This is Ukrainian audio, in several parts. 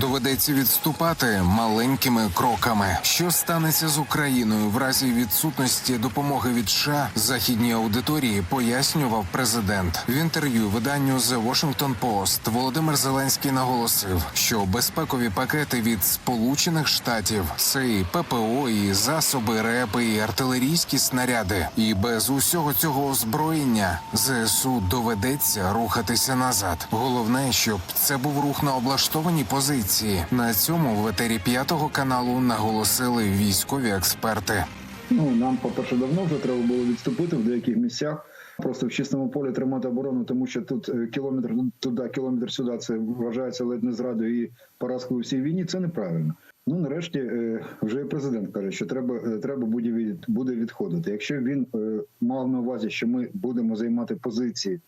Доведеться відступати маленькими кроками. Що станеться з Україною в разі відсутності допомоги від США західній аудиторії, пояснював президент в інтерв'ю виданню The Washington Post Володимир Зеленський наголосив, що безпекові пакети від Сполучених Штатів це і ППО, і засоби РЕП, і артилерійські снаряди. І без усього цього озброєння ЗСУ доведеться рухатися назад. Головне, щоб це був рух на облаштованій позиції. На цьому в етері п'ятого каналу наголосили військові експерти. Ну нам, по-перше, давно вже треба було відступити в деяких місцях. Просто в чистому полі тримати оборону, тому що тут е, кілометр туди, кілометр сюди. Це вважається ледь не зрадою і поразкою у всій війні. Це неправильно. Ну нарешті е, вже і президент каже, що треба е, треба буде буде відходити. Якщо він мав на увазі, що ми будемо займати позиції,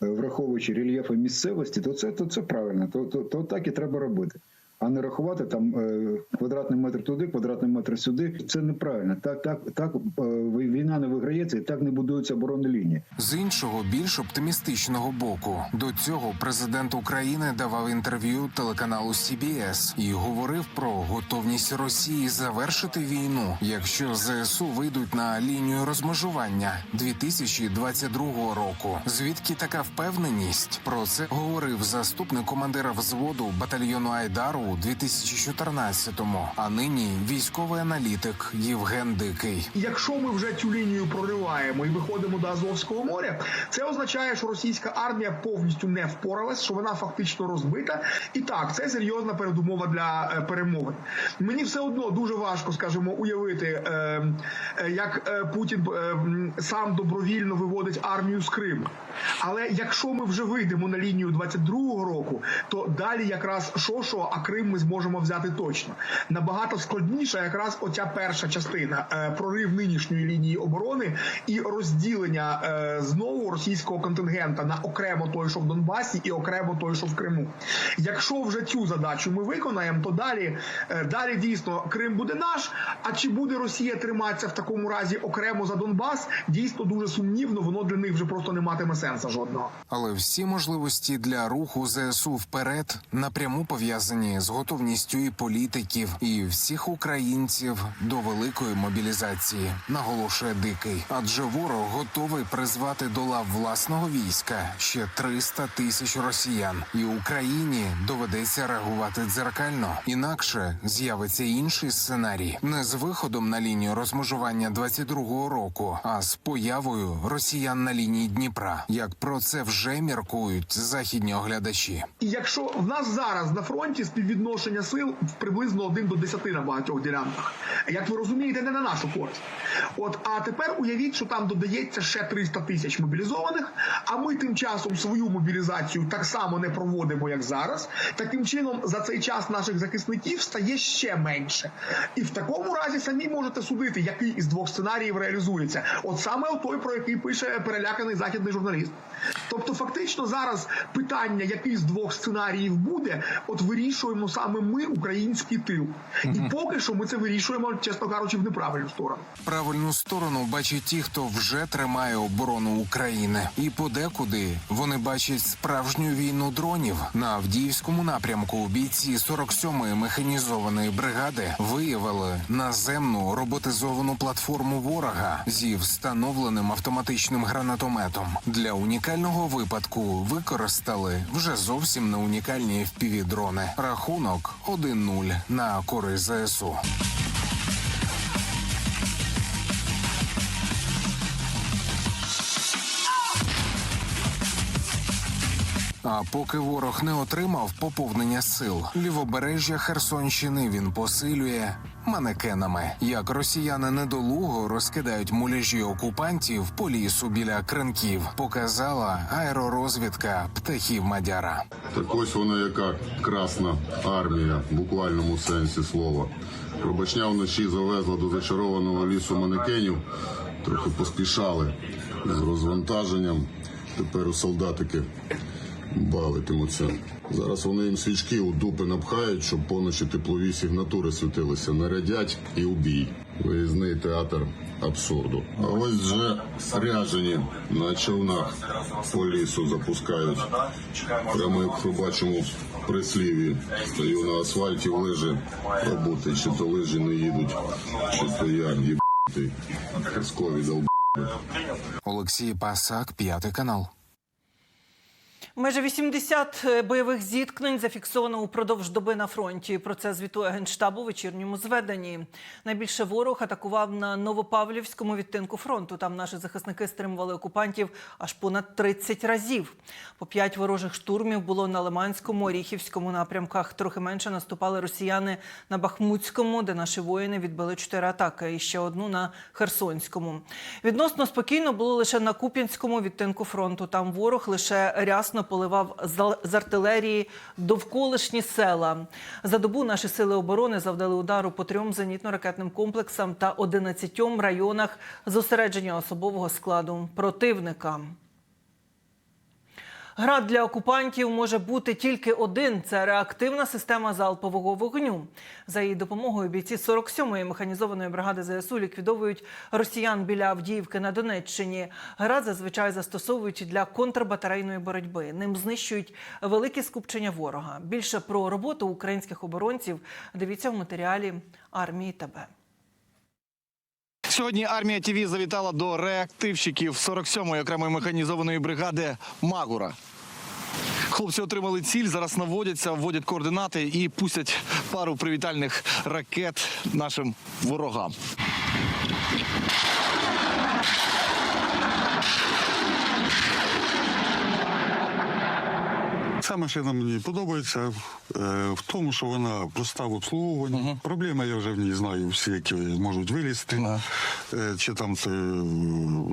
враховуючи рельєфи місцевості, то це то це правильно. То, то, то так і треба робити. А не рахувати там е, квадратний метр туди, квадратний метр сюди. Це неправильно. Так, так, так е, війна не виграється і так не будуються оборонні лінії. З іншого, більш оптимістичного боку, до цього президент України давав інтерв'ю телеканалу CBS і говорив про готовність Росії завершити війну, якщо ЗСУ вийдуть на лінію розмежування 2022 року. Звідки така впевненість? Про це говорив заступник командира взводу батальйону Айдару у 2014-му, а нині військовий аналітик Євген Дикий. Якщо ми вже цю лінію прориваємо і виходимо до Азовського моря, це означає, що російська армія повністю не впоралась, що вона фактично розбита. І так, це серйозна передумова для е, перемовин. Мені все одно дуже важко, скажімо, уявити, е, е, як Путін сам добровільно виводить армію з Криму. Але якщо ми вже вийдемо на лінію 22-го року, то далі якраз що що, а Крим ми зможемо взяти точно. Набагато складніша якраз оця перша частина е, прорив нинішньої лінії оборони і розділення е, знову російського контингента на окремо той, що в Донбасі, і окремо той, що в Криму. Якщо вже цю задачу ми виконаємо, то далі, е, далі дійсно Крим буде наш. А чи буде Росія триматися в такому разі окремо за Донбас? Дійсно дуже сумнівно. Воно для них вже просто не матиме сенсу жодного. Але всі можливості для руху ЗСУ вперед напряму пов'язані з готовністю і політиків, і всіх українців до великої мобілізації, наголошує дикий. Адже ворог готовий призвати до лав власного війська ще 300 тисяч росіян, і Україні доведеться реагувати дзеркально. Інакше з'явиться інший сценарій не з виходом на лінію розмежування 22-го року, а з появою росіян на лінії Дніпра. Як про це вже міркують західні оглядачі. І якщо в нас зараз на фронті співвідношення сил приблизно 1 до 10 на багатьох ділянках, як ви розумієте, не на нашу користь. От а тепер уявіть, що там додається ще 300 тисяч мобілізованих, а ми тим часом свою мобілізацію так само не проводимо, як зараз. Таким чином, за цей час наших захисників стає ще менше. І в такому разі самі можете судити, який із двох сценаріїв реалізується. От саме той, про який пише переляканий західний журналіст. Тобто, фактично, зараз питання, який з двох сценаріїв буде, от вирішуємо саме ми, український тил. І поки що ми це вирішуємо, чесно кажучи, в неправильну сторону. Правильну сторону бачать ті, хто вже тримає оборону України, і подекуди вони бачать справжню війну дронів на Авдіївському напрямку. Бійці 47-ї механізованої бригади виявили наземну роботизовану платформу ворога зі встановленим автоматичним гранатометом. Для унікального випадку використали вже зовсім не унікальні fpv дрони. Рахунок 1-0 на користь ЗСУ. А поки ворог не отримав поповнення сил, лівобережжя Херсонщини він посилює манекенами. Як росіяни недолуго розкидають муляжі окупантів по лісу біля кринків, показала аеророзвідка птахів Мадяра. Так ось вона яка красна армія в буквальному сенсі слова. Пробачня вночі завезла до зачарованого лісу манекенів, трохи поспішали з розвантаженням. Тепер у солдатики бавитимуться. Зараз вони їм свічки у дупи напхають, щоб поночі теплові сигнатури світилися. Нарядять і убій. Виїзний театр абсурду. А ось вже ряжені на човнах по лісу запускають. Прямо як в собачому прислів'ї. Стою на асфальті в лижі роботи, чи то лижі не їдуть, чи стоять, їбати. Казкові долб. Олексій Пасак, п'ятий канал. Майже 80 бойових зіткнень зафіксовано упродовж доби на фронті. Про це звітує генштаб у вечірньому зведенні. Найбільше ворог атакував на Новопавлівському відтинку фронту. Там наші захисники стримували окупантів аж понад 30 разів. По п'ять ворожих штурмів було на Лиманському, Оріхівському напрямках. Трохи менше наступали росіяни на Бахмутському, де наші воїни відбили чотири атаки, і ще одну на Херсонському. Відносно спокійно було лише на Куп'янському відтинку фронту. Там ворог лише рясно поливав з- артилерії довколишні села. За добу наші сили оборони завдали удару по трьом зенітно-ракетним комплексам та 11 районах зосередження особового складу противника. Град для окупантів може бути тільки один це реактивна система залпового вогню. За її допомогою бійці 47-ї механізованої бригади ЗСУ ліквідовують росіян біля Авдіївки на Донеччині. Град зазвичай застосовують для контрбатарейної боротьби. Ним знищують великі скупчення ворога. Більше про роботу українських оборонців дивіться в матеріалі армії ТБ. Сьогодні армія ТІВІ завітала до реактивщиків 47-ї окремої механізованої бригади Магура. Хлопці отримали ціль, зараз наводяться, вводять координати і пустять пару привітальних ракет нашим ворогам. Ця машина мені подобається е, в тому, що вона проста в обслуговуванні. Проблеми я вже в ній знаю, всі, які можуть вилізти. Ага. Е, Чи там це е,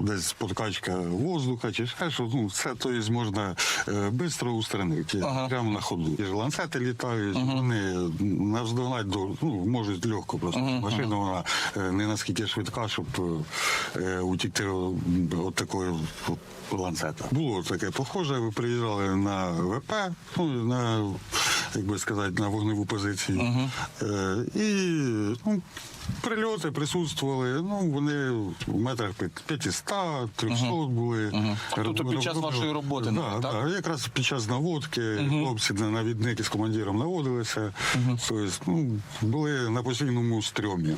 десь подкачка воздуха, чи ще що. Ну, це то є, можна швидко устранити. Ага. Прямо на ходу. І ж ланцети літають, вони навздогнать до, ну, можуть легко просто. Машина вона е, не наскільки швидка, щоб е, утікти від такої от ланцета. Було таке похоже, ви приїжджали на ВП, ну, на, як би сказати, на вогневу позицію. Е, і ну, прильоти присутствували, ну, вони в метрах п'ят- 500, 300 були. Тобто під час вашої роботи Да, навіть, так? да, якраз під час наводки хлопці на навідники з командиром наводилися. Тобто, ну, були на постійному стрьомі.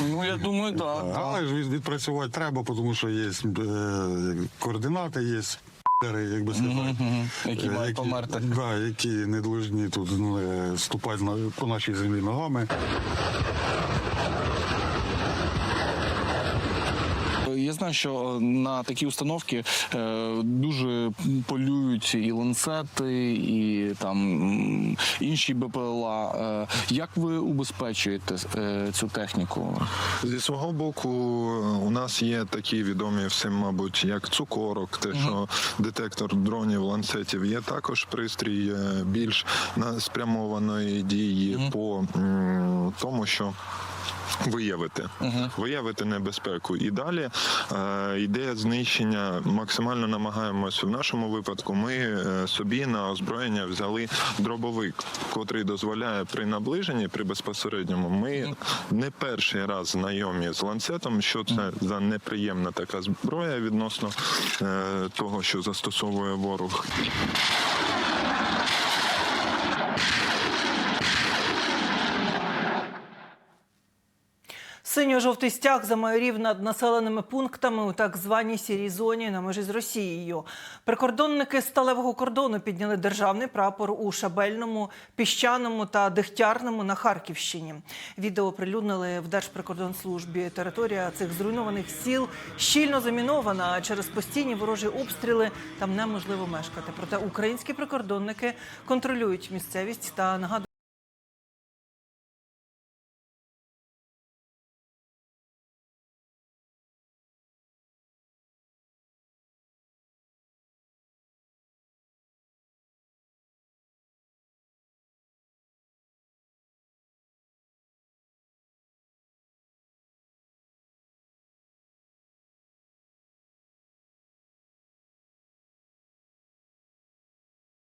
Ну я думаю, так. Але ж відпрацювати треба, тому що є е, координати, є як би сказати. Які е, мають померти. Да, які не повинні тут ну, е, ступати на, по нашій землі ногами. Я знаю, що на такі установки е, дуже полюють і ланцети, і там інші БПЛА. Е, як ви убезпечуєте е, цю техніку? Зі свого боку, у нас є такі відомі всім, мабуть, як цукорок, те, що детектор дронів, ланцетів. Є також пристрій е, більш спрямованої дії по тому, що. Виявити, виявити небезпеку. І далі е, ідея знищення максимально намагаємося. В нашому випадку ми е, собі на озброєння взяли дробовик, котрий дозволяє при наближенні, при безпосередньому, ми не перший раз знайомі з ланцетом, що це за неприємна така зброя відносно е, того, що застосовує ворог. Синьо-жовтий стяг замайорів над населеними пунктами у так званій сірій зоні на межі з Росією. Прикордонники сталевого кордону підняли державний прапор у Шабельному, Піщаному та Дегтярному на Харківщині. Відео оприлюднили в Держприкордонслужбі. Територія цих зруйнованих сіл щільно замінована. Через постійні ворожі обстріли там неможливо мешкати. Проте українські прикордонники контролюють місцевість та нагадують.